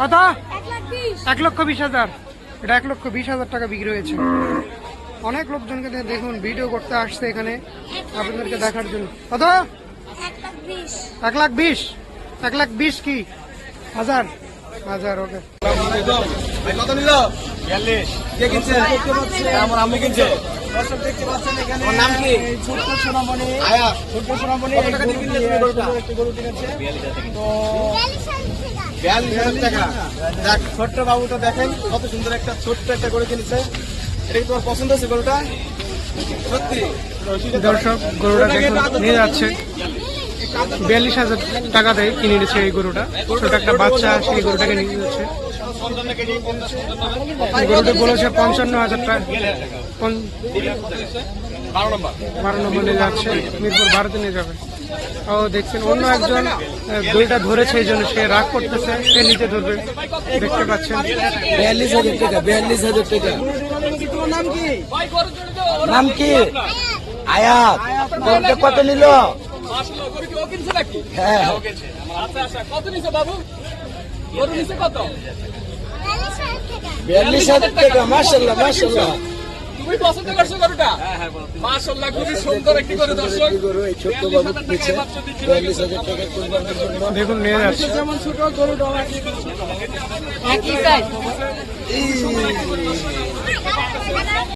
কত? এক লক্ষ বিশ হাজার। এটা এক লক্ষ বিশ হাজার টাকা বিক্রি হয়েছে। অনেক লোকজনকে দেখুন ভিডিও করতে আসছে এখানে আপনাদেরকে দেখার জন্য। কত? এক লাখ বিশ। এক লাখ বিশ কি? হাজার। হাজার ওকে। কত নিল? বিয়াল্লিশ। কে কিনছে? আমার আম্মু কিনছে। দর্শক দেখতে পাচ্ছেন এখানে ওর নাম কি? ছোট্ট সোনামণি। আয়া। ছোট্ট সোনামণি কত টাকা দিয়ে কিনলে তুমি গরুটা? একটি গরু কিনেছে। তো বিয়াল্লিশ হাজার টাকা। দেখ ছোট্ট বাবুটা দেখেন কত সুন্দর একটা ছোট্ট একটা গরু কিনেছে। এটা কি তোমার পছন্দ আছে গরুটা? সত্যি। দর্শক গরুটা নিয়ে যাচ্ছে। বিয়াল্লিশ হাজার টাকা দেয় কিনে নিচ্ছে এই গরুটা। ছোট একটা বাচ্চা, সেই গরুটাকে নিয়ে যাচ্ছে। গরুটা বলেছে পঞ্চান্ন হাজার টাকা। বারো নম্বর নিয়ে যাচ্ছে, মিরপুর ভারতে নিয়ে যাবে। ও দেখছেন, অন্য একজন দইটা ধরেছে, এই জন্য সে রাগ করতেছে, সে নিচে ধরবে। দেখতে পাচ্ছেন। বিয়াল্লিশ হাজার টাকা, বিয়াল্লিশ হাজার টাকা। নাম কি? নাম কি? আয়াত। গরুটা কত নিল? বিয়াল্লিশ হাজার টাকা মার্শাল্লাহ মার্শাল্লাহ তুমি পছন্দ করছ গরুটা? মাশাআল্লাহ খুবই সুন্দর একটি গরু দর্শক। গরু এই ছোট্ট বাবু কিনেছে বিয়াল্লিশ হাজার টাকা কোরবানির জন্য দেখুন নিয়ে যাচ্ছে যেমন ছোট একই সাইজ